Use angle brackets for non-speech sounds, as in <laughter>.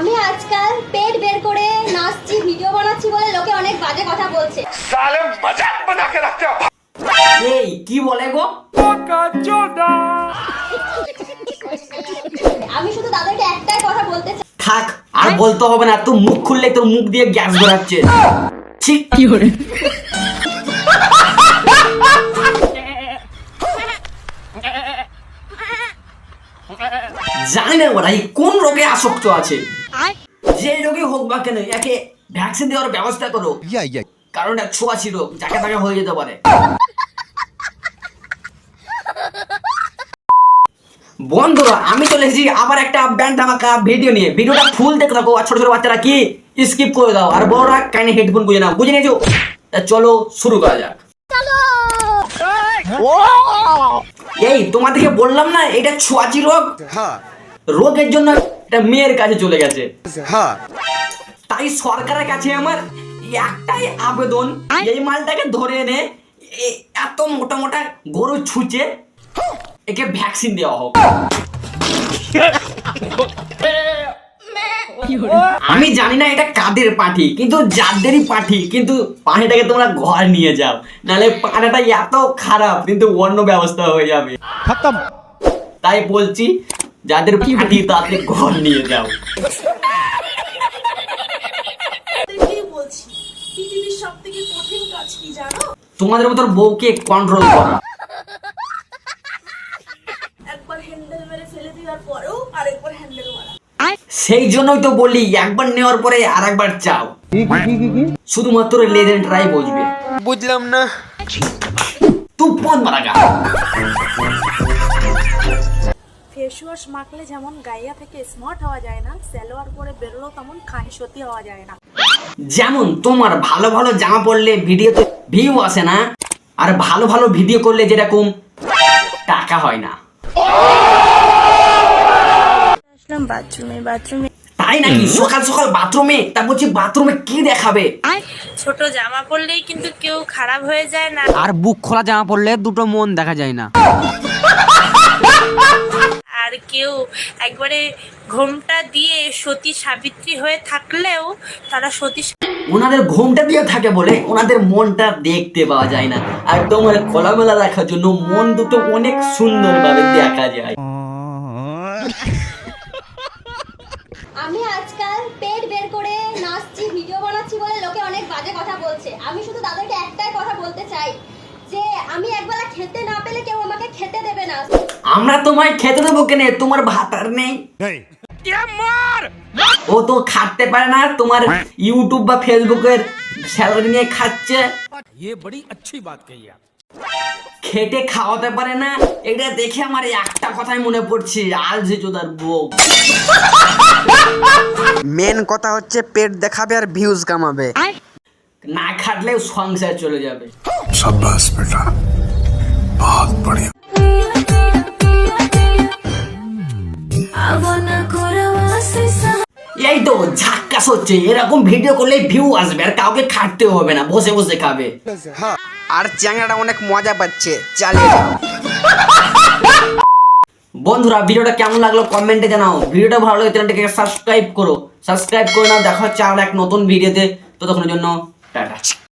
আমি আজকাল পেট বের করে নাচছি ভিডিও বানাচ্ছি বলে লোকে অনেক বাজে কথা বলছে। সালে মজাক বানাকে রাখতে এই কি বলে গো? আমি শুধু দাদাকে একটাই কথা বলতে চাই। থাক আর বলতে হবে না তুই মুখ খুললে তোর মুখ দিয়ে গ্যাস বেরাচ্ছে। ঠিক কি করে জানি না ওরা এই কোন রোগে আসক্ত আছে? যে রোগে হোক বা কেন একে ভ্যাকসিন দেওয়ার ব্যবস্থা করো। কারণ এক ছোঁয়াছি রোগ যাকে তাকে হয়ে যেতে পারে। বন্ধুরা আমি চলে এসেছি আবার একটা ব্যান্ড ধামাকা ভিডিও নিয়ে। ভিডিওটা ফুল দেখে থাকো। আর ছোট ছোট বাচ্চারা কি স্কিপ করে দাও। আর বড়রা কানে হেডফোন বুঝে নাও। বুঝে নিয়েছো? তা চলো শুরু করা যাক। এই তোমাদেরকে বললাম না এটা ছোঁয়াচি রোগ? রোগের জন্য একটা মেয়ের কাছে চলে গেছে। তাই সরকারের কাছে আমার একটাই আবেদন এই মালটাকে ধরে এনে এত মোটা মোটা গরু ছুঁচে একে ভ্যাকসিন দেওয়া হোক। আমি জানি না এটা কাদের পাঠি কিন্তু যাদেরই পাঠি কিন্তু পানিটাকে তোমরা ঘর নিয়ে যাও। নাহলে পানাটা এত খারাপ কিন্তু অন্য ব্যবস্থা হয়ে যাবে। তাই বলছি যাদের পাঠি তাদের ঘর নিয়ে যাও। তোমাদের মতো বউকে কন্ট্রোল করা। সেই জন্যই তো বলি একবার নেওয়ার পরে আর একবার চাও। শুধুমাত্র লেজেন্ডরাই বুঝবে বুঝলাম না। তুই মারা গা। ওয়াশ মাখলে যেমন গাইয়া থেকে স্মার্ট হওয়া যায় না সালোয়ার পরে বেরোলেও তেমন খাহিসতি হওয়া যায় না। যেমন তোমার ভালো ভালো জামা পরলে ভিডিওতে ভিউ আসে না আর ভালো ভালো ভিডিও করলে যেরকম টাকা হয় না। আসলাম বাথরুমে বাথরুমে তাই নাকি? সকাল সকাল বাথরুমে তা বলছি বাথরুমে কি দেখাবে? ছোট জামা পরলেই কিন্তু কেউ খারাপ হয়ে যায় না। আর বুক খোলা জামা পরলে দুটো মন দেখা যায় না। <laughs> আর কেউ একবারে ঘোমটা দিয়ে সতী সাবিত্রী হয়ে থাকলেও তারা সতী ওনাদের ঘুমটা দিয়ে থাকে বলে ওনাদের মনটা দেখতে পাওয়া যায় না। আর তোমার খোলামেলা রাখার জন্য মন দুটো অনেক সুন্দরভাবে দেখা যায়। আমি আজকাল পেট বের করে নাচছি ভিডিও বানাচ্ছি বলে লোকে অনেক বাজে কথা বলছে। আমি শুধু তাদেরকে একটাই কথা বলতে চাই যে আমি একবেলা খেতে না পেলে কেউ আমাকে খেতে দেবে না আমরা তোমায় খেতে দেবো কেনে তোমার ভাত আর নেই ও তো খাটতে পারে না তোমার ইউটিউব বা ফেসবুকের স্যালারি নিয়ে খাচ্ছে খেটে খাওয়াতে পারে না এটা দেখে আমার একটা কথাই মনে পড়ছে আল যে চোদার বউ মেন কথা হচ্ছে পেট দেখাবে আর ভিউজ কামাবে না খাটলেও সংসার চলে যাবে शाबाश बेटा बहुत बढ़िया এই তো ঝাক্কাস হচ্ছে এরকম ভিডিও করলে ভিউ আসবে আর কাউকে খাটতে হবে না বসে বসে খাবে। আর চ্যাংড়াটা অনেক মজা পাচ্ছে চালিয়ে বন্ধুরা ভিডিওটা কেমন লাগল কমেন্টে জানাও। ভিডিওটা ভালো লাগে চ্যানেলটাকে সাবস্ক্রাইব করো। সাবস্ক্রাইব করে নাও দেখা হচ্ছে আর এক নতুন ভিডিওতে ততক্ষণের জন্য টাটা।